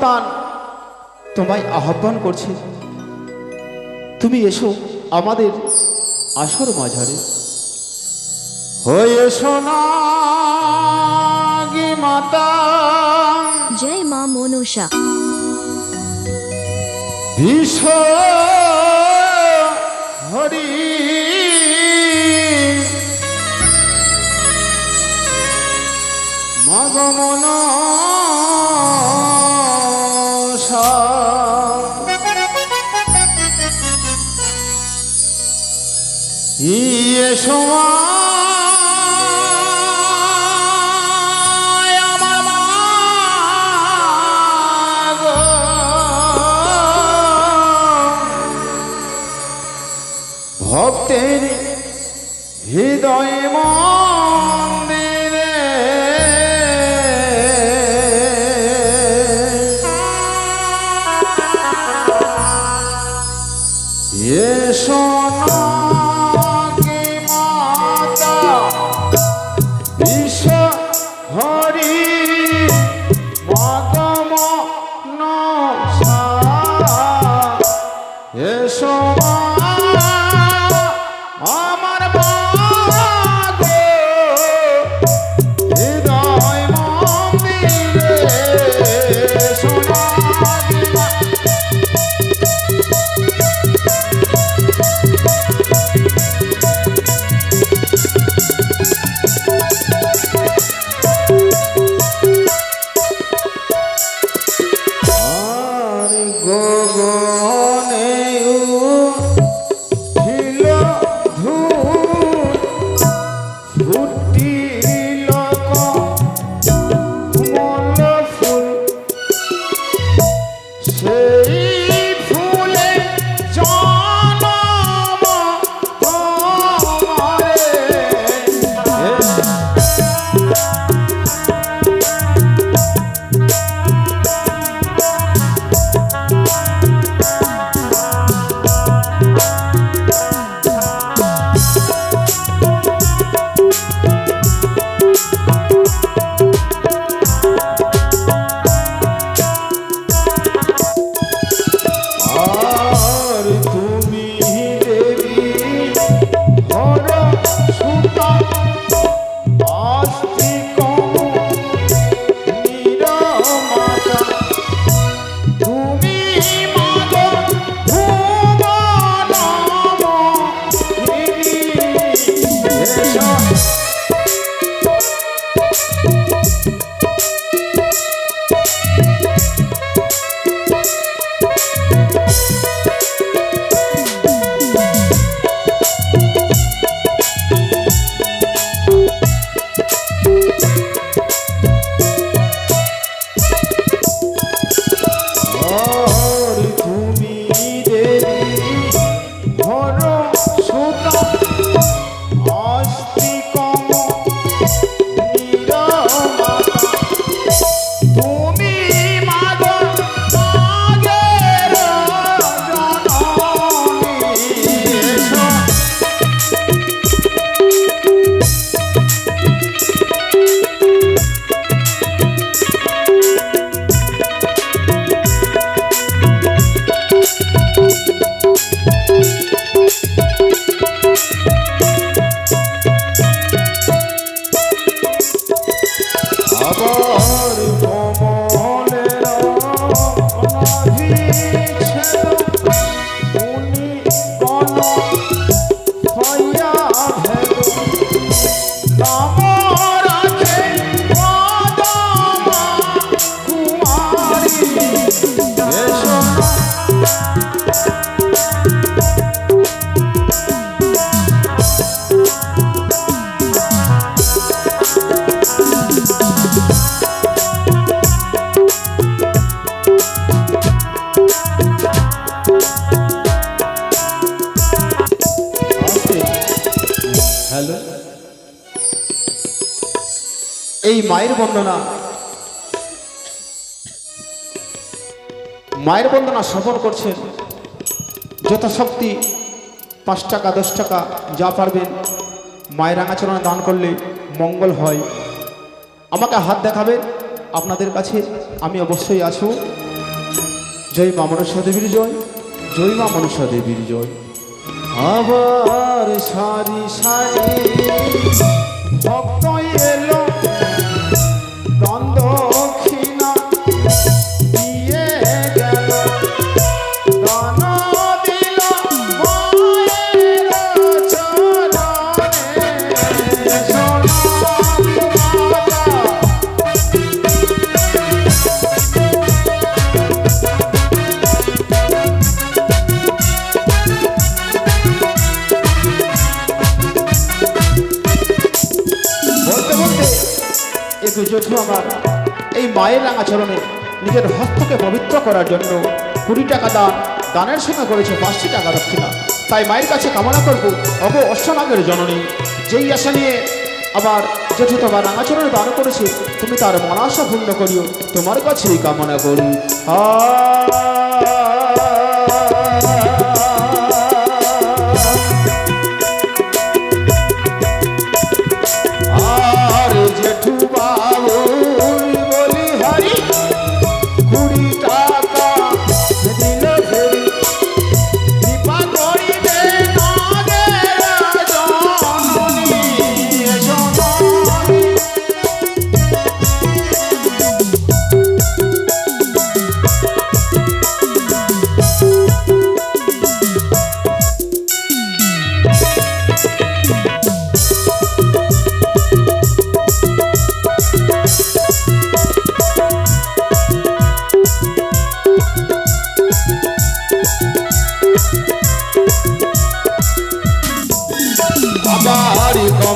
সন্তান তোমায় আহ্বান করছে তুমি এসো আমাদের আসর মাঝারে। হয়ে সোনাগি মাতা। জয় মা মনসা ভীষ হরি। মগমন ইয়ে সময় আমার ভক্তের হৃদয় মন্দিরে এসো নাকি এই মায়ের বন্দনা। মায়ের বন্দনা সফর করছেন। যথাশক্তি পাঁচ টাকা, দশ টাকা যা পারবেন। মায়ের রাঙাচরণে দান করলে মঙ্গল হয়। আমাকে হাত দেখাবেন, আপনাদের কাছে আমি অবশ্যই আসব জয় মা মনসা দেবীর জয় জয় মা মনসা দেবীর জয়। আবার সারি সারি ভক্ত মায়ের আচরণে নিজের হস্তকে পবিত্র করার জন্য কুড়ি টাকা দান, দানের সঙ্গে করেছে পাঁচটি টাকা দক্ষিণা। তাই মায়ের কাছে কামনা করব, অগ অষ্টনাগের জননী, যেই আশা নিয়ে আবার জেঠু তোমার রাঙাচরণে দান করেছে, তুমি তার মনাশা পূর্ণ করিও, তোমার কাছেই কামনা করি। আ আবার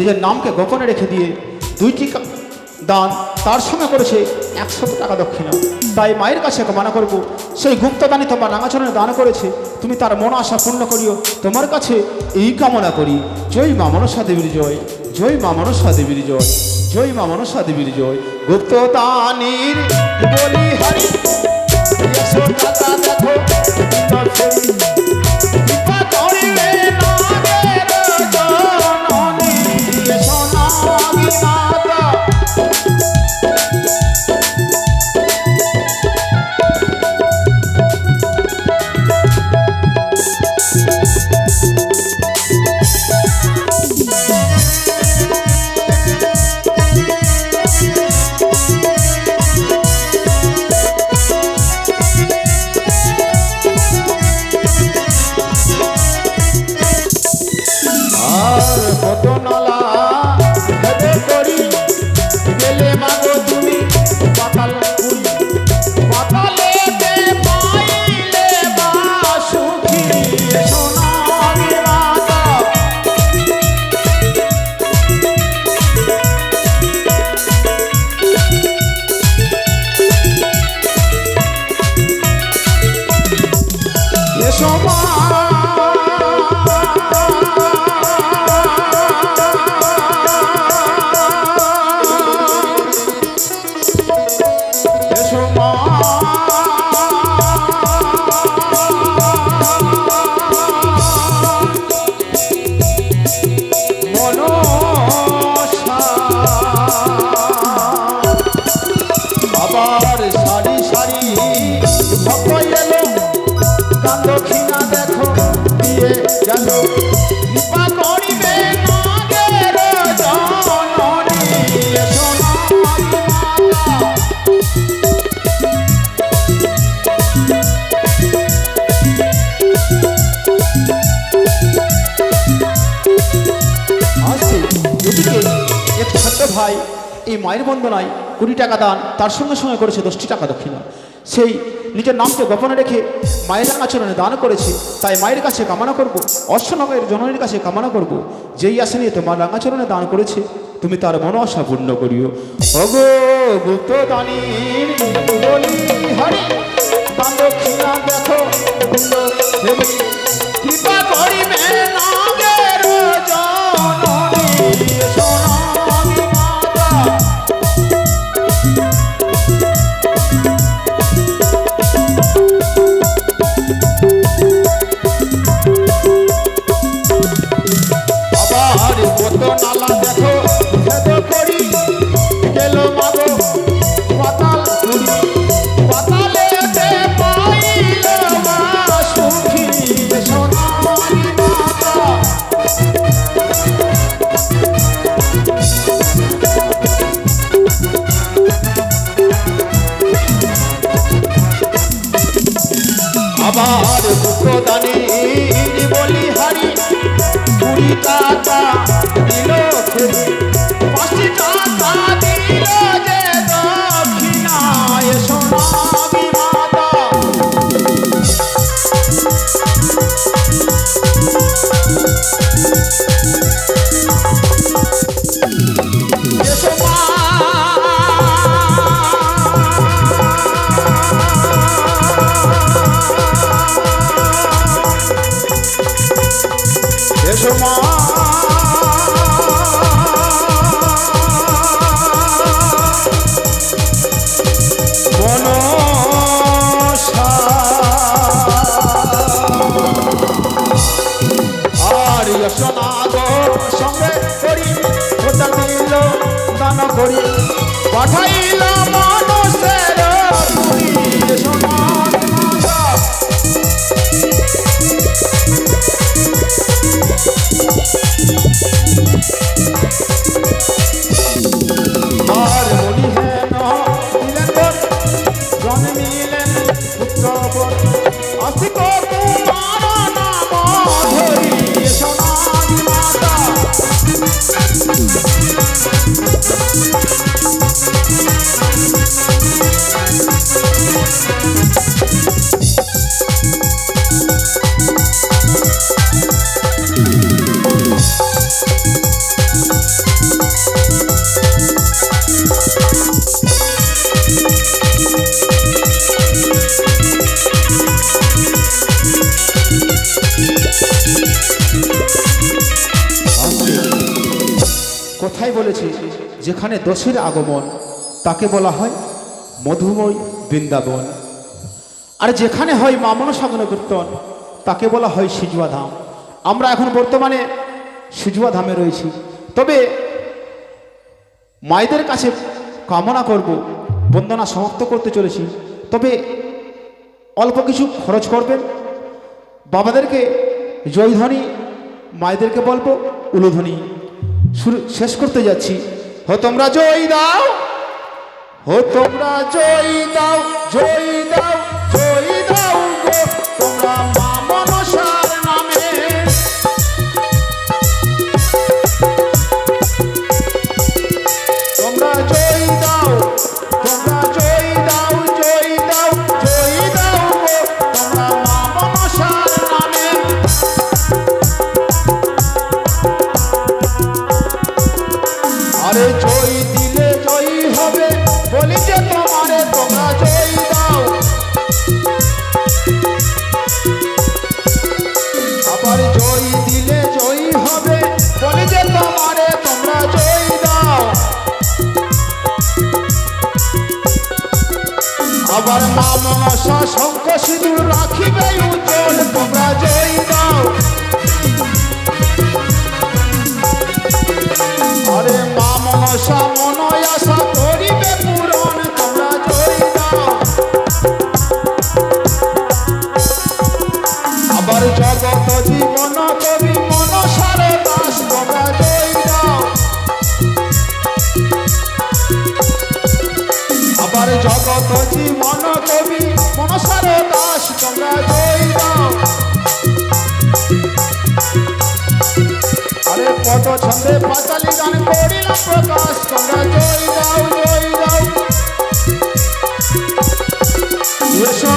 নিজের নামকে গোপনে রেখে দিয়ে দুইটি দান, তার সঙ্গে করেছে একশো টাকা দক্ষিণা। তাই মায়ের কাছে মানা করব, সেই গুপ্তদানি তোমার রাঙাচরণে দান করেছে, তুমি তার মন আশা পূর্ণ করিও। তোমার কাছে এই কামনা করি। জয় মা মনসা দেবীর জয় জয় মা মনসা দেবীর জয় জয় মা মনসা দেবীর জয়। গুপ্তদানির বলি হরি দেখো ছোট্ট ভাই, এই মায়ের বন্দনায় কুড়ি টাকা দান, তার সঙ্গে সঙ্গে করেছে দশটি টাকা দক্ষিণা। সেই নিজের নামকে গোপনে রেখে মায়ের আচরণে দান করেছে, তাই মায়ের কাছে কামনা করব অশ্বনগরের জননীর কাছে কামনা করব, যেই আশা নিয়ে তোমার রাঙাচরণে দান করেছে, তুমি তার মন আশা পূর্ণ করিও। অগো গুপ্ত হরি দেখো করি পাঠাইলাম মানুষের যেখানে দোষের আগমন, তাকে বলা হয় মধুময় বৃন্দাবন। আর যেখানে হয় মামন সাগর কীর্তন, তাকে বলা হয় সিজুয়া ধাম। আমরা এখন বর্তমানে সিজুয়া ধামে রয়েছি। তবে মায়েদের কাছে কামনা করব, বন্দনা সমাপ্ত করতে চলেছি। তবে অল্প কিছু খরচ করবেন। বাবাদেরকে জয়ধ্বনি, মায়েদেরকে বলব উলুধ্বনি। শুরু শেষ করতে যাচ্ছি। হো তোমরা জয় দাও। হো তোমরা জয় দাও জয় দাও। মনসা শঙ্খ সিঁদুর রাখিবে উজ্জ্বল তোমরা জয় দাও। আরে মা মনসা মনয় আশা কচি মন কবি মনসার দাস, তোমরা জয় দাও আরে কত প্রকাশ, তোমরা জয় দাও জয় দাও। এসো